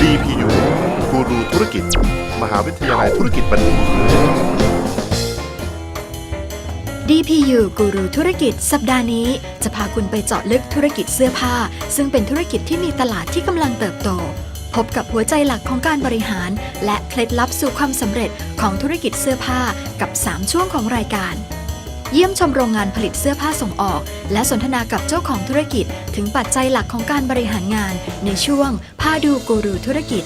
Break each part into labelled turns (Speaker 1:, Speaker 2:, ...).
Speaker 1: DPU กูรูธุรกิจ มหาวิทยาลัยธุรกิจบัณฑิต
Speaker 2: DPU กูรูธุรกิจ สัปดาห์นี้ จะพาคุณไปเจาะลึกธุรกิจเสื้อผ้า ซึ่งเป็นธุรกิจที่มีตลาดที่กำลังเติบโต พบกับหัวใจหลักของการบริหาร และเคล็ดลับสู่ความสำเร็จของธุรกิจเสื้อผ้ากับ 3 ช่วงของรายการ เยี่ยมชมโรงงานผลิตเสื้อผ้าส่งออก และสนทนากับเจ้าของธุรกิจ ถึงปัจจัยหลักของการบริหารงาน ในช่วงพาดูกูรูธุรกิจ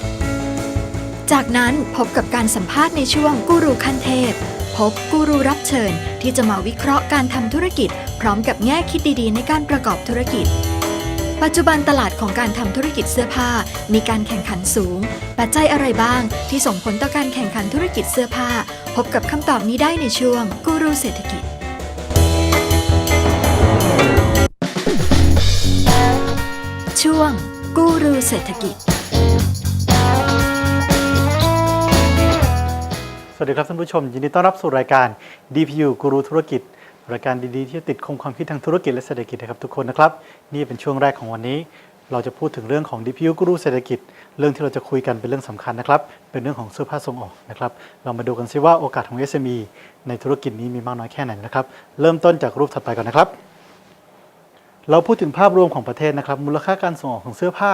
Speaker 2: จากนั้นพบกับการสัมภาษณ์ในช่วงกูรูขั้นเทพ พบกูรูรับเชิญ ที่จะมาวิเคราะห์การทำธุรกิจ พร้อมกับแง่คิดดีๆ ในการประกอบธุรกิจปัจจุบันตลาดของการทำธุรกิจเสื้อผ้า มีการแข่งขันสูง ปัจจัยอะไรบ้างที่ส่งผลต่อการแข่งขันธุรกิจเสื้อผ้า พบกับคำตอบนี้ได้ในช่วงกูรูเศรษฐกิจ ช่วง กูรูเศรษฐกิจ
Speaker 3: สวัสดีครับท่านผู้ชม ยินดีต้อนรับสู่รายการ DPU กูรูธุรกิจ รายการดีๆ ที่จะติดคมความคิดทางธุรกิจและเศรษฐกิจนะครับทุกคนนะครับ นี่เป็นช่วงแรกของวันนี้ เราจะพูดถึงเรื่องของ DPU กูรูเศรษฐกิจ เรื่องที่เราจะคุยกันเป็นเรื่องสำคัญนะครับ เป็นเรื่องของเสื้อผ้าส่งออกนะครับ เรามาดูกันซิว่าโอกาสของ SME ในธุรกิจนี้มีมากน้อยแค่ไหนนะครับ เริ่มต้นจากรูปถัดไปก่อนนะครับ เราพูดถึงภาพรวมของประเทศนะครับ มูลค่าการส่งออกของเสื้อผ้า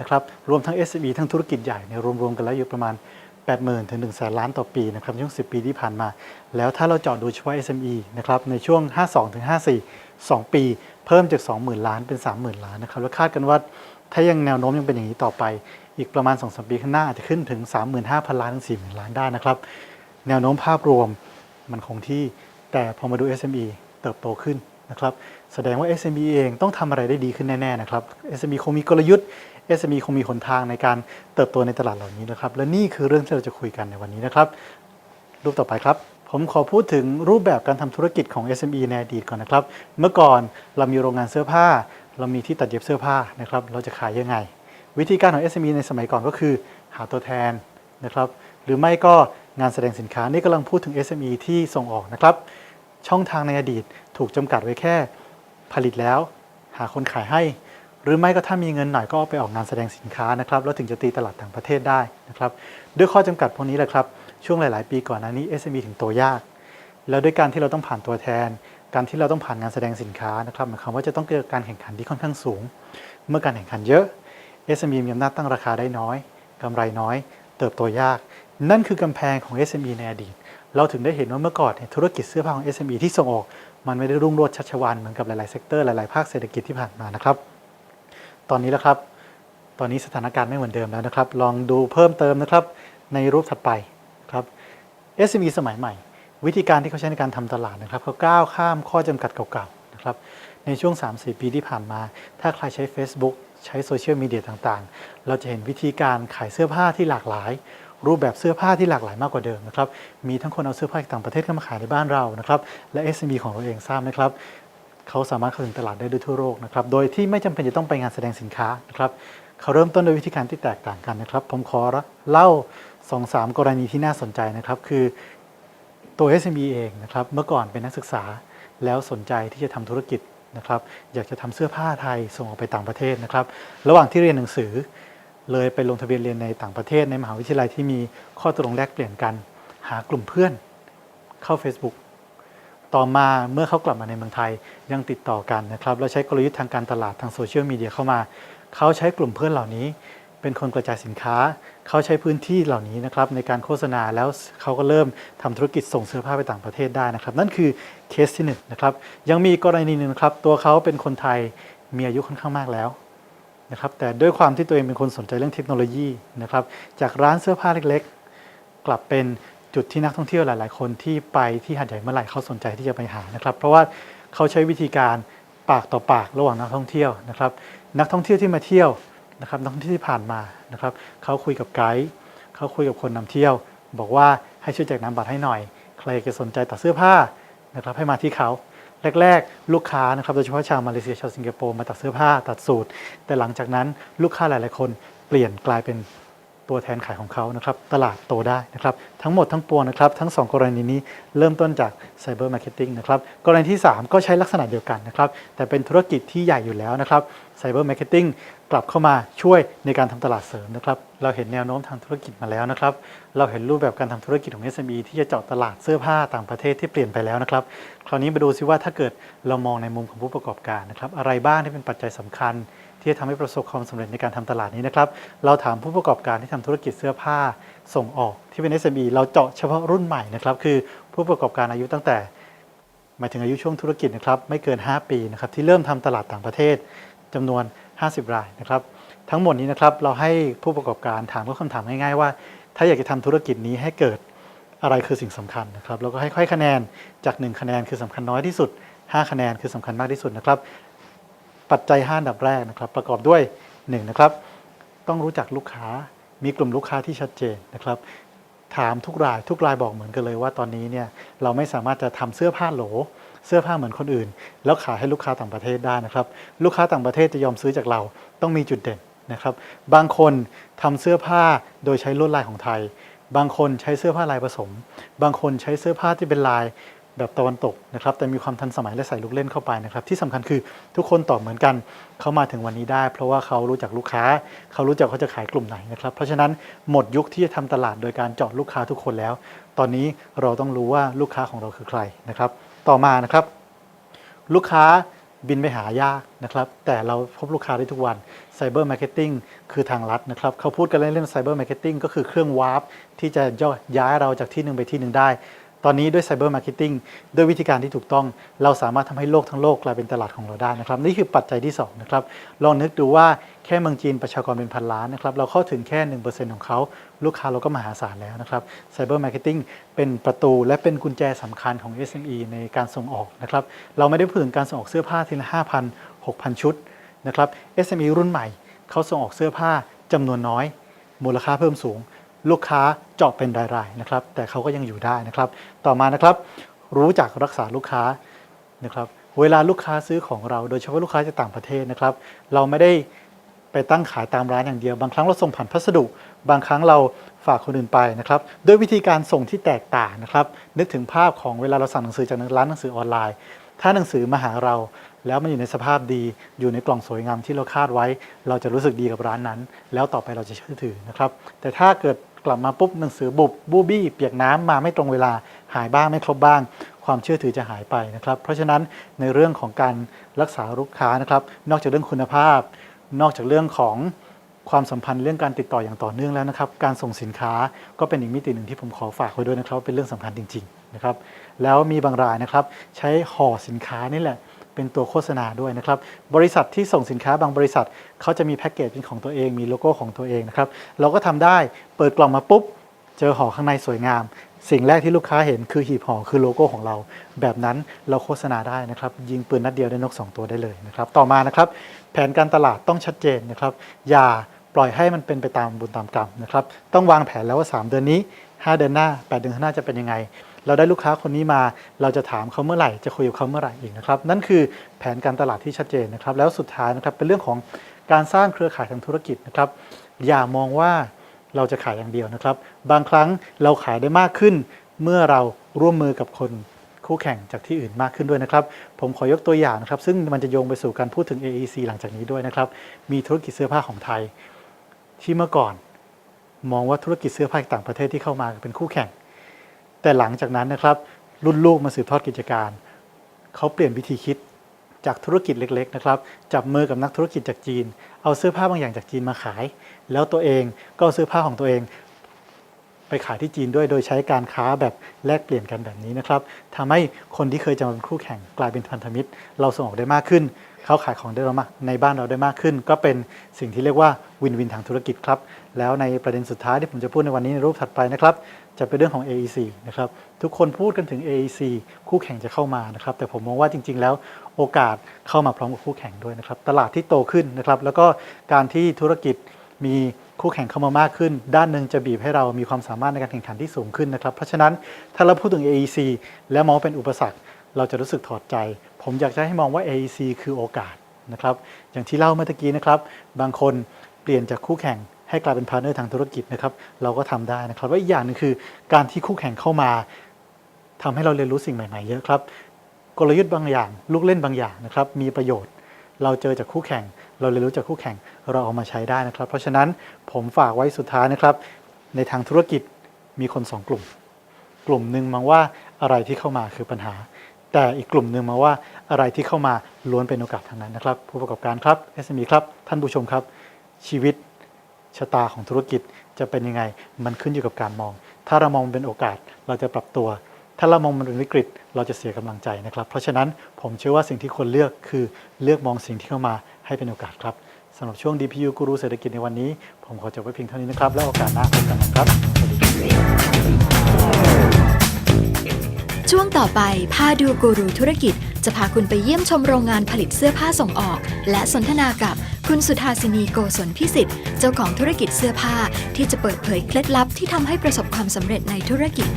Speaker 3: นะครับ รวมทั้ง SME ทั้งธุรกิจใหญ่เนี่ยรวมๆกันแล้วอยู่ประมาณ 80,000ถึง1แสนล้านต่อปีนะครับช่วง 10 ปีที่ผ่านมา แล้วถ้าเราเจาะดูเฉพาะ SME นะครับในช่วง 52ถึง54 2 ปี เพิ่มจาก 20,000 ล้านเป็น 30,000 ล้านนะครับแล้วคาดกันว่าถ้ายังแนวโน้มยังเป็นอย่างนี้ต่อไป อีกประมาณ 2-3 ปีข้างหน้าอาจจะขึ้นถึง 35,000 ล้านถึง 40,000 ล้านได้นะครับ แนวโน้มภาพรวมมันคงที่แต่พอมาดู SME เติบโตขึ้นนะครับ แสดงว่า SME เองต้องทำอะไรได้ดีขึ้นแน่ ๆ นะครับ SME คงมีกลยุทธ์ SME คงมีหนทางในการเติบโตในตลาดเหล่านี้นะครับ และนี่คือเรื่องที่เราจะคุยกันในวันนี้นะครับ รูปต่อไปครับ ผมขอพูดถึงรูปแบบการทำธุรกิจของ SME ในอดีตก่อนนะครับ เมื่อก่อนเรามีโรงงานเสื้อผ้า เรามีที่ตัดเย็บเสื้อผ้านะครับ เราจะขายยังไง วิธีการของ SME ในสมัยก่อนก็คือ หาตัวแทนนะครับ หรือไม่ก็งานแสดงสินค้า นี่กำลังพูดถึง SME ที่ส่งออกนะครับ ช่องทางในอดีตถูกจำกัดไว้แค่ ผลิตแล้ว หาคนขายให้ หรือไม่ก็ถ้ามีเงินหน่อยก็เอาไปออกงานแสดงสินค้านะครับแล้วถึงจะตีตลาดต่างประเทศได้นะครับด้วยข้อจำกัดพวกนี้แหละครับช่วงหลาย ๆ ปีก่อนหน้านี้ SME ถึงโตยาก แล้วด้วยการที่เราต้องผ่านตัวแทน การที่เราต้องผ่านงานแสดงสินค้านะครับหมายความว่าจะต้องเกิดการแข่งขันที่ค่อนข้างสูง เมื่อการแข่งขันเยอะ SME มีอำนาจตั้งราคาได้น้อยกำไรน้อย เติบโตยาก นั่นคือกำแพงของ SME ในอดีต เราถึงได้เห็นว่าเมื่อก่อนธุรกิจเสื้อผ้าของ SME ที่ส่งออก มันไม่ได้รุ่งโรจน์ชัชวานเหมือนกับหลายๆเซกเตอร์หลายๆภาคเศรษฐกิจที่ผ่านมานะครับ ตอนนี้แล้วครับ ตอนนี้สถานการณ์ไม่เหมือนเดิมแล้วนะครับ ลองดูเพิ่มเติมนะครับในรูปถัดไปครับ SME สมัยใหม่ วิธีการที่เขาใช้ในการทำตลาดนะครับเขาก้าวข้ามข้อจำกัดเก่าๆนะครับในช่วง 3-4 ปีที่ผ่านมา ถ้าใครใช้ Facebook ใช้โซเชียลมีเดียต่างๆ เราจะเห็นวิธีการขายเสื้อผ้าที่หลากหลาย รูปแบบเสื้อผ้าที่หลากหลายมากกว่าเดิมนะครับ มีทั้งคนเอาเสื้อผ้าจากต่างประเทศเข้ามาขายในบ้านเรานะครับ และ SME ของเราเองทราบไหมครับเขาสามารถเข้าถึงตลาดได้ด้วยทั่วโลกนะครับ โดยที่ไม่จำเป็นจะต้องไปงานแสดงสินค้านะครับเขาเริ่มต้นโดยวิธีการที่แตกต่างกันนะครับ ผมขอเล่า2อสากรณีที่น่าสนใจนะครับ คือตัว SME เองนะครับ เมื่อก่อนเป็นนักศึกษาแล้วสนใจที่จะทำธุรกิจนะครับ อยากจะทำเสื้อผ้าไทยส่งออกไปต่างประเทศนะครับ ระหว่างที่เรียนหนังสือ เลยไปลงทะเบียนเรียนในต่างประเทศในมหาวิทยาลัยที่มีข้อตกลงแลกเปลี่ยนกัน หากลุ่มเพื่อนเข้า Facebook ต่อมาเมื่อเขากลับมาในเมืองไทยยังติดต่อกันนะครับแล้วใช้กลยุทธ์ทางการตลาดทางโซเชียลมีเดียเข้ามา เขาใช้กลุ่มเพื่อนเหล่านี้ เป็นคนกระจายสินค้า เขาใช้พื้นที่เหล่านี้นะครับในการโฆษณาแล้วเขาก็เริ่มทำธุรกิจส่งเสื้อผ้าไปต่างประเทศได้นะครับ นั่นคือเคสที่หนึ่งนะครับยังมีกรณีหนึ่งครับตัวเขาเป็นคนไทยมีอายุค่อนข้างมากแล้ว นะครับแต่ด้วยความที่ตัวเองเป็นคนสนใจเรื่องเทคโนโลยีนะครับจากร้านเสื้อผ้าเล็กๆ กลับเป็นจุดที่นักท่องเที่ยวหลาย ๆ คนที่ไปที่หาดใหญ่เมื่อไหร่เขาสนใจที่จะไปหานะครับ เพราะว่าเขาใช้วิธีการปากต่อปากระหว่างนักท่องเที่ยวนะครับ นักท่องเที่ยวที่มาเที่ยวนะครับนักท่องเที่ยวที่ผ่านมานะครับเขาคุยกับไกด์เขาคุยกับคนนำเที่ยว บอกว่าให้ช่วยแจกน้ำบัตรให้หน่อย ใครจะสนใจตัดเสื้อผ้านะครับให้มาที่เขา แรกๆ ลูกค้านะครับโดยเฉพาะชาวมาเลเซียชาวสิงคโปร์มาตัดเสื้อผ้าตัดสูตร แต่หลังจากนั้นลูกค้าหลายๆคนเปลี่ยนกลายเป็น ตัวแทนขายของเขานะครับ ตลาดโตได้นะครับ ทั้งหมดทั้งปวงนะครับ ทั้ง 2 กรณีนี้เริ่มต้นจากไซเบอร์มาร์เก็ตติ้งนะครับ กรณีที่ 3 ก็ใช้ลักษณะเดียวกันนะครับ แต่เป็นธุรกิจที่ใหญ่อยู่แล้วนะครับไซเบอร์มาร์เก็ตติ้งกลับเข้ามาช่วยในการทำตลาดเสริมนะครับ เราเห็นแนวโน้มทางธุรกิจมาแล้วนะครับ เราเห็นรูปแบบการทำธุรกิจของ SME ที่จะเจาะตลาดเสื้อผ้าต่างประเทศที่เปลี่ยนไปแล้วนะครับ คราวนี้มาดูซิว่าถ้าเกิดเรามองในมุมของผู้ประกอบการนะครับ อะไรบ้างที่เป็นปัจจัยสำคัญ ที่จะทำให้ประสบความสำเร็จในการทำตลาดนี้นะครับ เราถามผู้ประกอบการที่ทำธุรกิจเสื้อผ้าส่งออกที่เป็น SME เราเจาะเฉพาะรุ่นใหม่นะครับ คือผู้ประกอบการอายุตั้งแต่หมายถึงอายุช่วงธุรกิจนะครับไม่เกิน 5 ปีนะครับที่เริ่มทำตลาดต่างประเทศจำนวน 50 รายนะครับ ทั้งหมดนี้นะครับเราให้ผู้ประกอบการถามก็คำถามง่ายๆว่า ถ้าอยากจะทำธุรกิจนี้ให้เกิดอะไรคือสิ่งสำคัญนะครับแล้วก็ให้ค่อยคะแนนจาก 1 คะแนนคือสำคัญน้อยที่สุด 5 คะแนนคือสำคัญมากที่สุดนะครับ ปัจจัย5อันดับแรกนะครับ ประกอบด้วย1นะครับ ต้องรู้จักลูกค้า มีกลุ่มลูกค้าที่ชัดเจนนะครับ ถามทุกรายทุกรายบอกเหมือนกันเลยว่าตอนนี้เนี่ยเราไม่สามารถจะทำเสื้อผ้าโหล เสื้อผ้าเหมือนคนอื่น แล้วขายให้ลูกค้าต่างประเทศได้นะครับ ลูกค้าต่างประเทศจะยอมซื้อจากเราต้องมีจุดเด่นนะครับ บางคนทำเสื้อผ้าโดยใช้ลวดลายของไทย บางคนใช้เสื้อผ้าลายผสม บางคนใช้เสื้อผ้าที่เป็นลาย แบบตะวันตกนะครับแต่มีความทันสมัยและใส่ลูกเล่นเข้าไปนะครับที่สำคัญคือทุกคนตอบเหมือนกันเขามาถึงวันนี้ได้ เพราะว่าเขารู้จักลูกค้า เขารู้จักเขาจะขายกลุ่มไหนนะครับเพราะฉะนั้นหมดยุคที่จะทำตลาดโดยการเจาะลูกค้าทุกคนแล้ว ตอนนี้เราต้องรู้ว่าลูกค้าของเราคือใครนะครับ ต่อมานะครับ ลูกค้าบินไปหายากนะครับ แต่เราพบลูกค้าได้ทุกวันไซเบอร์มาร์เก็ตติ้งคือทางลัดนะครับเขาพูดกันเล่นๆไซเบอร์มาร์เก็ตติ้งก็คือเครื่องวาร์ปที่จะย้ายเราจากที่หนึ่งไปที่หนึ่งได้ ตอนนี้ด้วยไซเบอร์มาร์เก็ตติ้งด้วยวิธีการที่ถูกต้อง เราสามารถทำให้โลกทั้งโลกกลายเป็นตลาดของเราได้นะครับ นี่คือปัจจัยที่2นะครับลองนึกดูว่าแค่เมืองจีนประชากรเป็นพันล้านนะครับเราเข้าถึงแค่ 1%ของเขา ลูกค้าเราก็มหาศาลแล้วนะครับไซเบอร์มาร์เก็ตติ้งเป็นประตูและเป็นกุญแจสำคัญของ SME ในการส่งออกนะครับเราไม่ได้พูดถึงการส่งออกเสื้อผ้าทีละ5,000 6,000 ชุดนะครับ SME รุ่นใหม่เขาส่งออกเสื้อผ้าจำนวนน้อย มูลค่าเพิ่มสูง ลูกค้าเจาะเป็นรายๆนะครับ แต่เขาก็ยังอยู่ได้นะครับ ต่อมานะครับ รู้จักรักษาลูกค้านะครับ เวลาลูกค้าซื้อของเรา โดยเฉพาะลูกค้าจากต่างประเทศนะครับ เราไม่ได้ไปตั้งขายตามร้านอย่างเดียว บางครั้งเราส่งผ่านพัสดุ บางครั้งเราฝากคนอื่นไปนะครับ ด้วยวิธีการส่งที่แตกต่างนะครับ นึกถึงภาพของเวลาเราสั่งหนังสือจากร้านหนังสือออนไลน์ ถ้าหนังสือมาหาเราแล้วมันอยู่ในสภาพดีอยู่ในกล่องสวยงามที่เราคาดไว้ เราจะรู้สึกดีกับร้านนั้น แล้วต่อไปเราจะเชื่อถือนะครับ แต่ถ้าเกิด กลับมาปุ๊บหนังสือบุบบูบี้เปียกน้ำมาไม่ตรงเวลาหายบ้างไม่ครบบ้าง ความเชื่อถือจะหายไปนะครับ เพราะฉะนั้นในเรื่องของการรักษาลูกค้านะครับ นอกจากเรื่องคุณภาพ นอกจากเรื่องของความสัมพันธ์เรื่องการติดต่ออย่างต่อเนื่องแล้วนะครับ การส่งสินค้าก็เป็นอีกมิติหนึ่งที่ผมขอฝากไว้ด้วยนะครับ เป็นเรื่องสำคัญจริง ๆนะครับ แล้วมีบางรายนะครับ ใช้ห่อสินค้านี่แหละ เป็นตัวโฆษณาด้วยนะครับ บริษัทที่ส่งสินค้าบางบริษัทเขาจะมีแพ็กเกจเป็นของตัวเอง มีโลโก้ของตัวเองนะครับ เราก็ทำได้เปิดกล่องมาปุ๊บ เจอห่อข้างในสวยงาม สิ่งแรกที่ลูกค้าเห็นคือหีบห่อคือโลโก้ของเรา แบบนั้นเราโฆษณาได้นะครับ ยิงปืนนัดเดียวได้นก 2 ตัวได้เลยนะครับ ต่อมานะครับ แผนการตลาดต้องชัดเจนนะครับ อย่าปล่อยให้มันเป็นไปตามบุญตามกรรมนะครับ ต้องวางแผนแล้วว่า 3 เดือนนี้ 5 เดือนหน้า 8 เดือนข้างหน้าจะเป็นยังไง เราได้ลูกค้าคนนี้มา เราจะถามเขาเมื่อไหร่ จะคุยกับเขาเมื่อไหร่อีกนะครับ นั่นคือแผนการตลาดที่ชัดเจนนะครับ แล้วสุดท้ายนะครับเป็นเรื่องของการสร้างเครือข่ายทางธุรกิจนะครับ อย่ามองว่าเราจะขายอย่างเดียวนะครับ บางครั้งเราขายได้มากขึ้น เมื่อเราร่วมมือกับคนคู่แข่งจากที่อื่นมากขึ้นด้วยนะครับ ผมขอยกตัวอย่างนะครับ ซึ่งมันจะโยงไปสู่การพูดถึง AEC หลังจากนี้ด้วยนะครับ มีธุรกิจเสื้อผ้าของไทย ที่เมื่อก่อน มองว่าธุรกิจเสื้อผ้าต่างประเทศที่เข้ามาเป็นคู่แข่ง แต่หลังจากนั้นนะครับ รุ่นลูกมาสืบทอดกิจการ เขาเปลี่ยนวิธีคิดจากธุรกิจเล็ก ๆ นะครับ จับมือกับนักธุรกิจจากจีน เอาเสื้อผ้าบางอย่างจากจีนมาขาย แล้วตัวเองก็เอาเสื้อผ้าของตัวเอง ไปขายที่จีนด้วย โดยใช้การค้าแบบแลกเปลี่ยนกันแบบนี้นะครับทำให้คนที่เคยจะมาเป็นคู่แข่งกลายเป็นพันธมิตร เราส่งออกได้มากขึ้น เขาขายของได้เรามากในบ้านเราได้มากขึ้น ก็เป็นสิ่งที่เรียกว่าวินวินทางธุรกิจครับ แล้วในประเด็นสุดท้ายที่ผมจะพูดในวันนี้ในรูปถัดไปนะครับจะเป็นเรื่องของ AEC นะครับทุกคนพูดกันถึง AEC คู่แข่งจะเข้ามานะครับแต่ผมมองว่าจริง ๆ แล้วโอกาสเข้ามาพร้อมกับคู่แข่งด้วยนะครับตลาดที่โตขึ้นนะครับแล้วก็การที่ธุรกิจมี คู่แข่งเข้ามามากขึ้น ด้านหนึ่งจะบีบให้เรามีความสามารถในการแข่งขันที่สูงขึ้นนะครับเพราะฉะนั้นถ้าเราพูดถึง AEC แล้วมองว่าเป็นอุปสรรค เราจะรู้สึกถอดใจ ผมอยากจะให้มองว่า AEC คือโอกาสนะครับอย่างที่เล่าเมื่อกี้นะครับ บางคนเปลี่ยนจากคู่แข่งให้กลายเป็นพาร์เนอร์ทางธุรกิจนะครับเราก็ทำได้นะครับว่าอีกอย่างหนึ่งคือการที่คู่แข่งเข้ามาทำให้เราเรียนรู้สิ่งใหม่ๆเยอะครับกลยุทธ์บางอย่าง ลูกเล่นบางอย่างนะครับมีประโยชน์ เราเจอจากคู่แข่ง เราเรียนรู้จากคู่แข่งเราเอามาใช้ได้นะครับ เพราะฉะนั้นผมฝากไว้สุดท้ายนะครับ ในทางธุรกิจมีคนสองกลุ่ม กลุ่มหนึ่งมองว่าอะไรที่เข้ามาคือปัญหา แต่อีกกลุ่มหนึ่งมองว่าอะไรที่เข้ามาล้วนเป็นโอกาสทางนั้นนะครับ ผู้ประกอบการครับ SME ครับท่านผู้ชมครับ ชีวิตชะตาของธุรกิจจะเป็นยังไง มันขึ้นอยู่กับการมอง ถ้าเรามองเป็นโอกาสเราจะปรับตัว ถ้าเรามองมันเป็นวิกฤต เราจะเสียกำลังใจนะครับ เพราะฉะนั้นผมเชื่อว่าสิ่งที่ควรเลือกคือเลือกมองสิ่งที่เข้ามา ให้เป็นโอกาสครับสำหรับช่วง DPU กูรูเศรษฐกิจในวันนี้ ผมขอจบไว้เพียงเท่านี้นะครับ แล้วโอกาสหน้าพบกันนะครับ
Speaker 2: ช่วงต่อไปพาดูกูรูธุรกิจ จะพาคุณไปเยี่ยมชมโรงงานผลิตเสื้อผ้าส่งออก และสนทนากับคุณสุธาสินีโกศลพิสิทธิ์เจ้าของธุรกิจเสื้อผ้าที่จะเปิดเผยเคล็ดลับที่ทำให้ประสบความสำเร็จในธุรกิจ